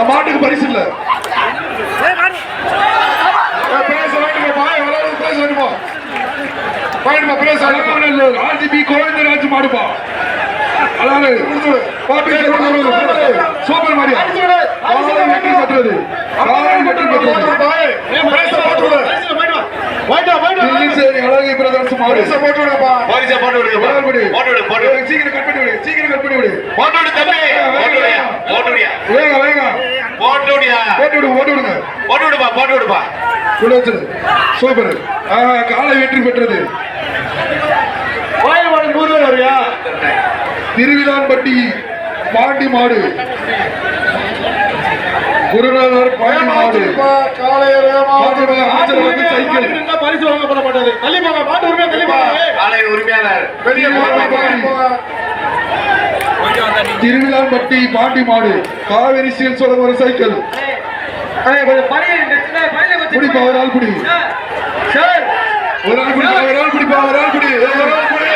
இந்த மாட்டுக்கு பரிசு இல்ல. பிரைஸ் வாங்கிடுமா எவ்வளவு பிரைஸ் வேணுமா வாங்கிடுமா பிரைஸ் வாங்கிடுமா ஆர்ஜிபி கோவிந்தராஜ் மாடுப்பா. அதாவது சூப்பர் மாரியா வெற்றி பெற்றது. வெற்றி பெற்றது. சரி அழகை பிரதர்ஸ் மாடு போட்டு விடுப்பா பரிசை போட்டு விடுங்க போட்டு விடு. போட்டு விடு சீக்கிரம் கட் பண்ணி விடு சீக்கிரம் கட் பண்ணி விடு. போட்டு விடு தம்பி. போட்டு விடுயா? போட்டு விடுயா? வேக வேக போட்டு விடுயா? போட்டு விடு போட்டு விடுங்க. போட்டு விடுப்பா போட்டு விடுப்பா. விட வச்சிரு. சூப்பர் காலை வெற்றி பெற்றது. திருவிழான்பட்டி பாண்டி மாடு குருநாதர் பாண்டி மாடு. மாட்டோட சைக்கிள். பரிசு வழங்கப்பட மாட்டாது தள்ளி போங்க மாட்டு உரிமை தள்ளி போங்க. ஆலையின் உரிமையாளர் பெரிய திருவிழான்பட்டி பாண்டி மாடு. காவேரி ஸ்டீல் சொல்ல ஒரு சைக்கிள். குடிப்பா ஒரு ஆள் குடி. ஒரு ஆள் குடிப்பா ஒரு ஆள் குடிப்பா ஒரு ஆள் குடி. குடி.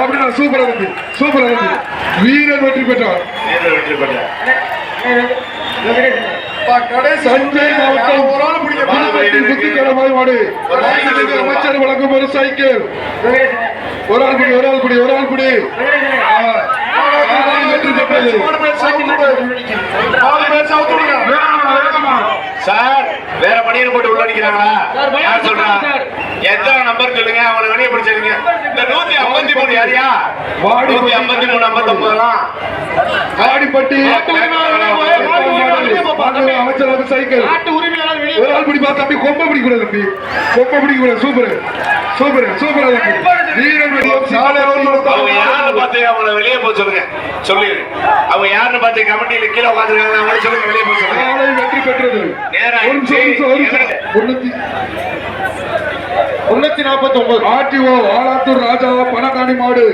அப்படின்னா சூப்பரா இருக்கு. சூப்பரா இருக்கு. வீரர் வெற்றி பெற்றார். வீரர் வெற்றி பெற்றார். அமைச்சர் வழங்கும் ஒரு சைக்கிள் ஒரு ஆள் குடி ஒரு ஆள் குடி ஒரு ஆள் குடி ஆ, வெற்றி பெற்றது சார் வேற பணியன் போட்டு உள்ள அடிக்கிறாங்களா சார், பையன் யார் சொல்றா. எத்தனை நம்பர் சொல்லுங்க? அவங்களை வெளியே பிடிச்சிருங்க. இந்த நூத்தி ஐம்பத்தி மூணு யாரியா? வாடி நூத்தி ஐம்பத்தி மூணு ஐம்பத்தி ஒன்பதுலாம். அமைச்சர் வந்து சைக்கிள். நாட்டு உரிமையாளர் வெளியே ஒரு ஆள் பிடிப்பா தம்பி கொம்ப பிடிக்கூடாது தம்பி. கொம்ப பிடிக்கூடாது சூப்பர். சூப்பர் சூப்பர் வீரன் பார்த்து அவங்கள வெளியே போக சொல்லுங்க? சொல்லி. அவங்க யாருன்னு பார்த்து கமிட்டியில கீழே உட்காந்துருக்காங்க அவங்கள சொல்லுங்க வெளியே போக சொல்லுங்க. வெற்றி பெற்றது. முன்னூத்தி நாற்பத்தி ஒன்பது ஆர்டிஓ ஆலாத்தூர் ராஜா பணக்காணி மாடு.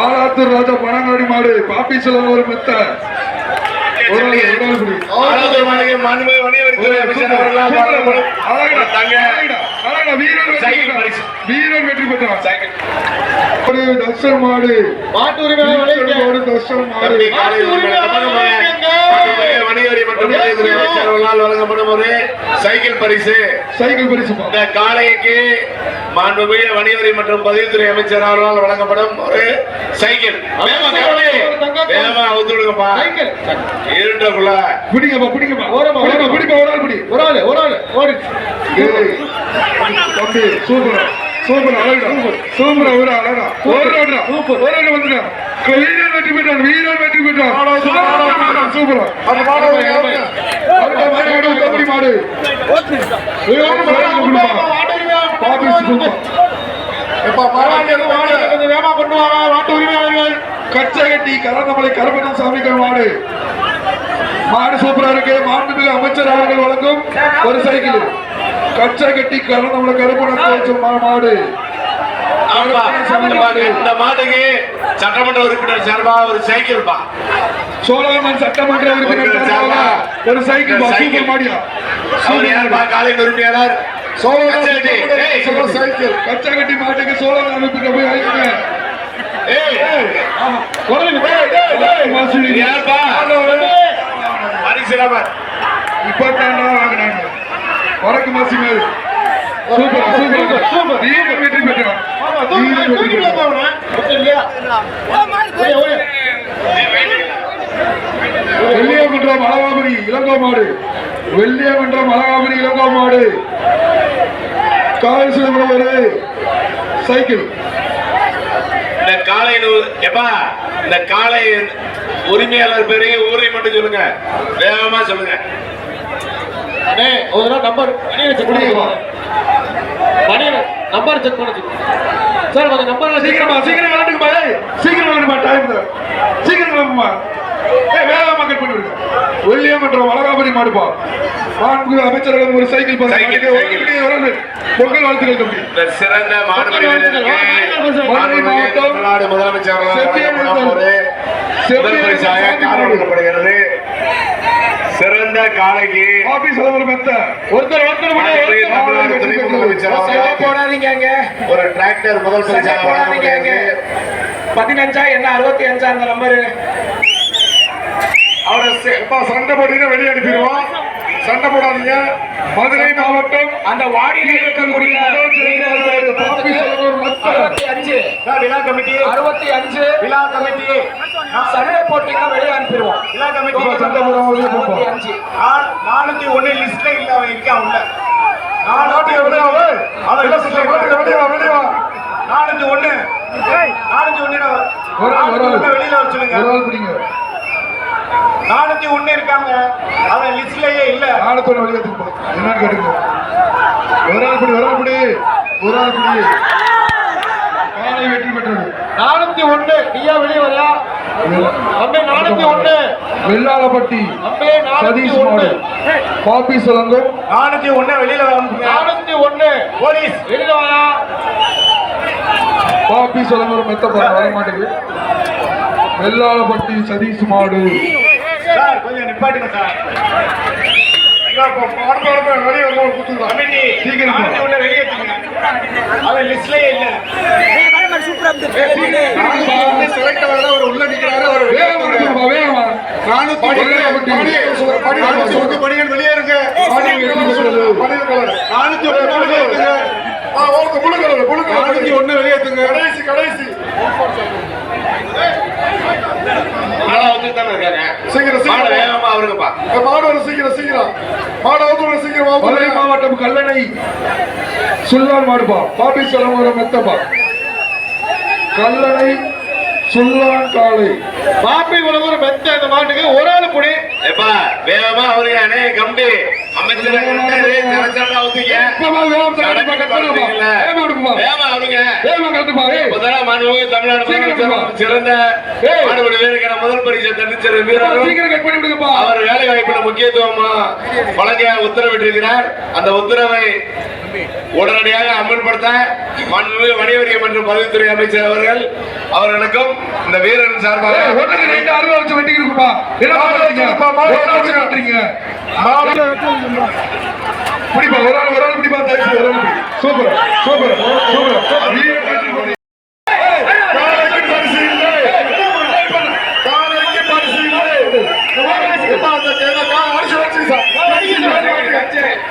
ஆலாத்தூர் ராஜா பணங்காடி மாடு. பாப்பி செல்வம் ஒரு மெத்த. வீரன் வெற்றி பெற்றார். மாடு. மாட்டு வெளியே மாடு. வணிகவரி மற்றும் வணிகத்துறை அமைச்சர் அவர்களால் வழங்கப்படும் ஒரு சைக்கிள் பரிசு. சைக்கிள் பரிசு. இந்த காளைக்கு மாண்புமிகு வணிகவரி மற்றும் பதிவுத்துறை அமைச்சர் அவர்களால் வழங்கப்படும் ஒரு சைக்கிள். வேகமா சைக்கிள். இருட்டக்குள்ள. பிடிங்கப்பா பிடிங்கப்பா. ஓரமா, ஓரமா. பிடிப்பா ஒரு ஆள் பிடி. ஒரு ஆளு ஒரு ஆளு. ஓடி. சூப்பரா. சூப்பர் அழகா சூப்பர். ஒரு அழகா ஒரு சூப்பர். ஒரு வந்துடா வீரன் வெற்றி பெற்றான் வீரன் வெற்றி பெற்றான் சூப்பரா அந்த மாடு. மாடு கச்சகட்டி கரந்தமலை கருப்பணன் சாமிகள் மாடு. மாடு சூப்பரா இருக்கு. மாண்புமிகு அமைச்சர் அவர்கள் வழங்கும் ஒரு சைக்கிள். கச்சகட்டி கரந்தமலை கருப்பணன் மா- மாடு. இந்த மாடு- இந்த மாட்டுக்கு சட்டமன்ற உறுப்பினர் சார்பாக ஒரு சைக்கிள் பா. சோழவன் சட்டமன்ற உறுப்பினர் சார்பாக ஒரு சைக்கிள் பா, சூப்பர் மாடியா. அவர் யாருப்பா காலையில் உரிமையாளர் கச்சகட்டி. ஏய், சைக்கிள். கச்சகட்டி மாட்டுக்கு சோழவன் அமைப்பிட்ட போய் வைக்குங்க யாருப்பா பரிசுலாமர் இப்பத்தாண்டா வாங்கினாங்க. வடக்கு மாசி மேல் சூப்பர் சூப்பர் சூப்பர் வீரன் வெற்றி பெற்றான் வீரன் வெற்றி பெற்றான் வெள்ளியமன்றம் மலவாபுரி இளங்கோ மாடு வெள்ளியமன்றம் மலவாபுரி இளங்கோ மாடு காலை சிதம்பரம் ஒரு சைக்கிள் இந்த காலை எப்பா இந்த காளை உரிமையாளர் பேரையும் ஊரை மட்டும் சொல்லுங்க. வேகமா சொல்லுங்க. அண்ணே ஒரு நம்பர் நம்பர் வச்சு செக் நம்பர் செக் பண்ணி. சார் கொஞ்சம் நம்பர் சீக்கிரமா சீக்கிரம் விளாண்டுக்குமா ஏய், சீக்கிரம் விளாண்டுமா டைம் சீக்கிரம் விளாண்டுமா ஏய் வேகமா கட் பண்ணி விடுங்க வெள்ளியமன்றம் அழகாபுரி மாடுப்பா மாண்புமிகு அமைச்சர்களும் ஒரு சைக்கிள் பா- சைக்கிள், ஒரு சைக்கிள். மணிக்கு ஒரு ஆள். பொங்கல் வாழ்த்துக்கள் தம்பி. இந்த சிறந்த மாவட்டம் முதலமைச்சர் சிறந்த காளைக்கு ஆபீஸ் ஒரு மெத்த ஒருத்தர் ஒருத்தர் மாண்புமிகு தமிழ்நாடு துணை முதலமைச்சர் அவர்களால் போடாதீங்க அங்க ஒரு டிராக்டர் முதல் பரிசாக பதினஞ்சா என்ன அறுபத்தி அஞ்சா அந்த நம்பரு அவரை சண்டை போட்டீங்கன்னா வெளியே அனுப்பிடுவோம். சண்டை போடாதீங்க. மதுரை மாவட்டம் அந்த வாடியில் இருக்கக்கூடிய விழா கமிட்டி. அறுபத்தி அஞ்சு விழா கமிட்டி. சண்டை போட்டீங்கன்னா வெளியே அனுப்பிடுவோம். விழா கமிட்டி. சண்டை நா- நானூத்தி ஒண்ணு லிஸ்ட்ல இல்ல அவன் இருக்கான் உள்ள நாட்டுக்கு வெளியே வா, ஏய். அவன் இல்ல, listல இல்ல, நாட்டுக்கு வெளியே வா, வெளியே வா. நானூத்தி ஒண்ணு நானூத்தி ஒண்ணு. வெளியில வர சொல்லுங்க ஒரு ஆள் பிடிங்க. நானூத்தி ஒண்ணு இருக்காங்க அவன் லிஸ்ட்லயே இல்ல நானூத்தோட வெளியே தூக்கு. என்னன்னு கேட்டுங்க. ஒரு ஆள் பிடி, ஒரு ஆள் பிடி. ஒரு ஆள் பிடி. காலை வெற்றி பெற்றது நானூத்தி ஒண்ணு நீயா வெளியே வரியா நானூத்தி ஒண்ணு வெள்ளாளப்பட்டி சதீஷ் மாடு. பாப்பி சலங்கம் நானூத்தி ஒண்ணு வெளியில வந்து நானூத்தி ஒண்ணு போலீஸ். வெளியில வாயா பாப்பி சலங்கம் மெத்த பாரு வர மாட்டேங்குது. வெள்ளாளப்பட்டி சதீஷ் மாடு. சார் கொஞ்சம் நிப்பாட்டுங்க சார். ஒண்ணு வெளியே எடுத்துங்க. அவன் லிஸ்ட்லயே இல்ல. வேகமா எடுத்துப்பா, வேகமா. வெள்ளாளப்பட்டி. படிகள் வெளியே இருக்கு பாடி. வெற்றி பெற்றது. நானூத்தி ஒண்ணு வெளியே எடுத்துங்க. ஆ, okay, blue colour, blue colour. நானூத்தி ஒண்ணு வெளியே எடுத்துங்க. கடைசி கடைசி. வந்து தானே இருக்காங்க? சீக்கிரம் சீக்கிரம். வேகமா அவருங்கப்பா. சீக்கிரம் சீக்கிரம். வந்து சீக்கிரம் மதுரை மாவட்டம் கல்லணை. சுல்லான் மாடுப்பா. பாப்பி செலவரம் மெத்தப்பா. கல்லணை சுல்லான் காளை பாப்பி மெத்த இந்த மாட்டுக்கு ஒரு ஆளு புடி. எப்பா வேகமா அவருங்க அண்ணே கம்பி. அமைச்சர் சிறந்த முதல் பரிசு பண்ணி விடுங்கப்பா. அவர் வேலை வாய்ப்பில் முக்கியத்துவமா வழங்க உத்தரவிட்டிருக்கிறார். அந்த உத்தரவை உடனடியாக அமல்படுத்த மாண்புமிகு வணிகவரி மற்றும் பதிவுத்துறை அமைச்சர் அவர்கள் அவர்களுக்கும் இந்த வீரரின் சார்பாக பிடிப்பா ஒரு ஆள் ஒரு ஆள் பிடிப்பா சூப்பர் சூப்பர் சூப்பர் வீரர் வெற்றி கொடி. காலைக்கு பரிசு இல்லை. காலைக்கு பரிசு இல்லை. காலைக்கு பரிசு இல்லை. காலை அடிச்சு வச்சு சார்.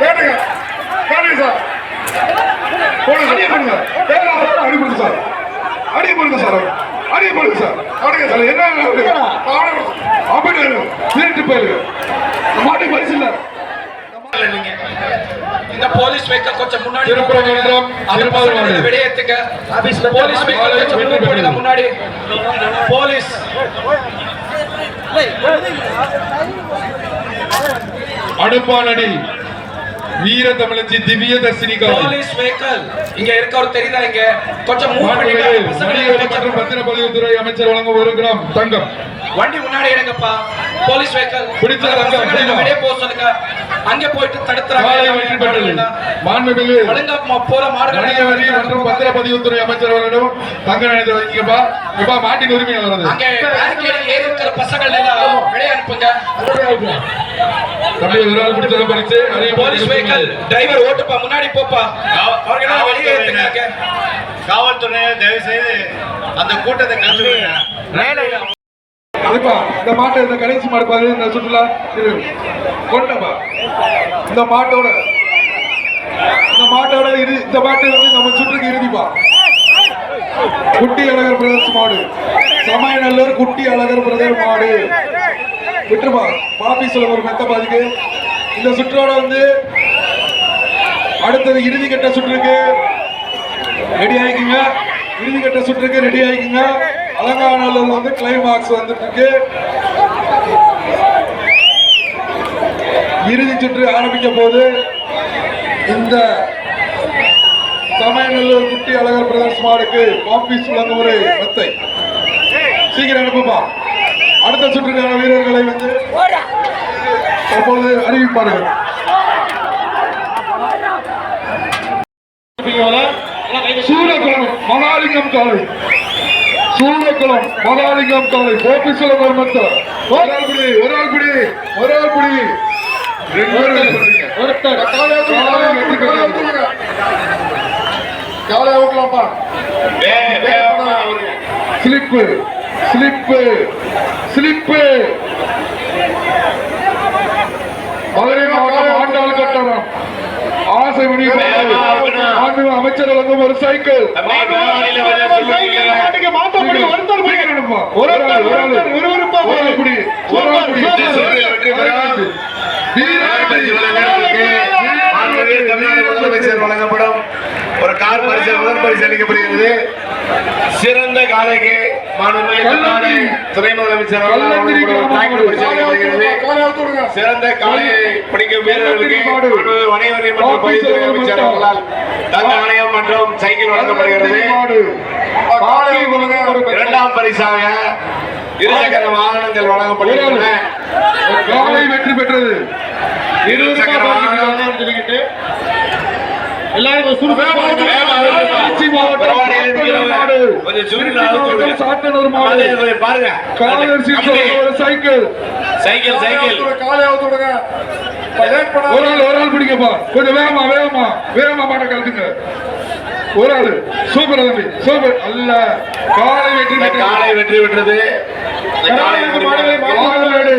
வேணுங்க. வேணுங்க சார். போடுங்க. அடியை போடுங்க. வேணா, வேணா, அடி போடுங்க சார். அடியை போடுங்க சார். அடியை போடுங்க சார். அடிங்க சார். என்ன வேணும்? அவனை அப்படி வேணும். திருட்டு போயிரு. மாட்டுக்கு பரிசு இல்லை. இந்த போலீஸ் வெஹிக்கிள் கொஞ்சம் முன்னாடி. வெளியேத்துங்க. போலீஸ் வெஹிக்கிள் கொஞ்சம் முன்னாடி போலீஸ். அடுப்பானடி வீர தமிழச்சி திவ்ய தர்சினி காவல் போலீஸ் வெஹிக்கிள். இங்க இருக்கவர் தெரியுதா இங்க? கொஞ்சம் மூவ் பண்ணிட்டு மற்றும் பத்திரப்பதிவுத்துறை அமைச்சர் வழங்கும் ஒரு கிராம் தங்கம். வண்டி முன்னாடி எடுங்கப்பா போலீஸ் பிடிமா. வெளியே போக சொல்லுங்க. அங்க போயிட்டு தடுத்துறாங்க. மாண்புமிகு. போற மாடுகளை வணிகவரி மற்றும் பத்திரப்பதிவுத்துறை அமைச்சர் அவர்களிடம் தங்க நினைத்து வைக்கப்பா இப்ப மாட்டின் உரிமையை வருது அங்க ஏறி இருக்கிற பசங்கள் எல்லாம் அனுப்புங்க. தம்பி பறிச்சு போலீஸ் வெஹிக்கிள் டிரைவர் ஓட்டுப்பா முன்னாடி போப்பா. அவர்கள் எல்லாம் வெளியே ஏத்துங்க காவல்துறையினர் தயவு செய்து அந்த கூட்டத்தை விடுங்க அதுப்பா இந்த மாட்டை இந்த கடைசி மாடு பாரு இந்த சுற்றுலா இரு. கொண்டப்பா இந்த மாட்டோட இந்த மாட்டோட இரு இந்த மாட்டு வந்து நம்ம சுற்றுக்கு இறுதிப்பா. குட்டி அழகர் பிரதர்ஸ் மாடு. சமயநல்லூர் குட்டி அழகர் பிரதர் மாடு. விட்டுருப்பா பாப்பி சொல்ல ஒரு மெத்த பாதிக்கு. இந்த சுற்றோட வந்து அடுத்தது இறுதி கட்ட சுற்றுக்கு ரெடி ஆயிக்குங்க. இறுதி கட்ட சுற்றுக்கு ரெடி ஆயிக்குங்க. அலங்காநல்லூர் வந்து கிளைமாக்ஸ் வந்துட்டு இருக்கு இறுதி சுற்று ஆரம்பிக்க போது இந்த சமயநல்லூர் குட்டி அழகர் பிரதர்ஸ் மாடுக்கு பாப்பிஸ் வழங்கும் ஒரு மெத்தை. சீக்கிரம் அனுப்புமா அடுத்த சுற்றுக்கான வீரர்களை வந்து தற்பொழுது அறிவிப்பார்கள். சூரகுளம் மகாலிங்கம் காலை சூரகுளம் மகாலிங்கம் காலை கோபிசுல மர்மத்தர் ஒரு ஆள் பிடி ஒரு ஆள் பிடி ஒரு ஆள் பிடி. ஒருத்தர். காலை அவருங்க ஸ்லிப்பு ஸ்லிப்பு ஸ்லிப்பு மதுரை மாவட்டம் ஆண்டாள் கட்டணம். ஆசை ஆண்டு அமைச்சர் வழங்கும் ஒரு சைக்கிள். முதலமைச்சர் வழங்கப்படும். ஒரு கார் பரிசு முதல் பரிசு அளிக்கப்படுகிறது. சிறந்த காலைக்கு தமிழ்நாடு துணை முதலமைச்சர் பரிசு சிறந்த காலையை பிடிக்கும் வீரர்களுக்கு வணிகவரி மற்றும் அமைச்சர் அவர்களால் தங்க நாணயம் மற்றும் சைக்கிள் வழங்கப்படுகிறது. இரண்டாம் பரிசாக இருசக்கர வாகனங்கள் வழங்கப்படுகின்றன வெற்றி பெற்றது. இருசக்கர வாகனம் சைக்கிள். Cycle cycle. ஒரு ஆள் ஒரு ஆள் பிடிக்கப்பா கொஞ்சம் வேகமா வேகமா வேகமா மாட்ட கலந்துங்க ஒரு ஆளு. சூப்பர் தம்பி. சூப்பர். அல்ல. காலை வெற்றி. காலை வெற்றி பெற்றது இந்த காலை பாலமேடு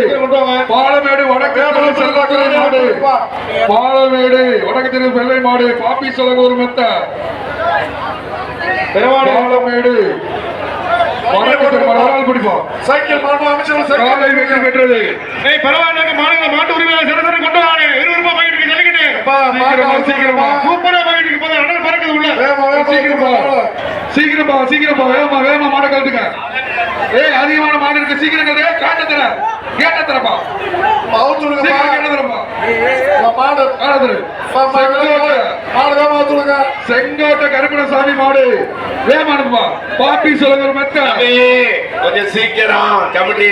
பாலமேடு வடக்கு தெரு செல்லத்துறை மாடு பாலமேடு வடக்கு தெரு வெள்ளை மாடு பாப்பி சொல்லங்க ஒரு மெத்த பாலமேடு வடக்கு தெரு மாடு ஒரு ஆள் பிடிப்போம் சைக்கிள் மாண்பு அமைச்சர் பெற்றது. ஏய் பரவாயில்ல மாடுங்க மாட்டு உரிமையாளர் சிறந்த கொண்டு வாங்க சீக்கிரமா சீக்கிரமா. சூப்பரா போயிட்டு போது அண்ணன் பறக்குது உள்ள சீக்கிரமா சீக்கிரமா சீக்கிரமா வேகமா வேகமா மாட கழுத்துங்க ஏய் அதிகமான மாடு இருக்கு சீக்கிரம் கழுது காட்ட தர. கேட்ட தரப்பா. சீக்கிரம் கேட்ட தரப்பா. மாடு. காட்ட தர. செங்கோட்டை. மாடு வேகமா செங்கோட்டை கருப்பணசாமி மாடு. வேகமா அனுப்புப்பா. பாப்பி சொல்லுங்க மெத்த. கொஞ்சம் சீக்கிரம் கமிட்டி.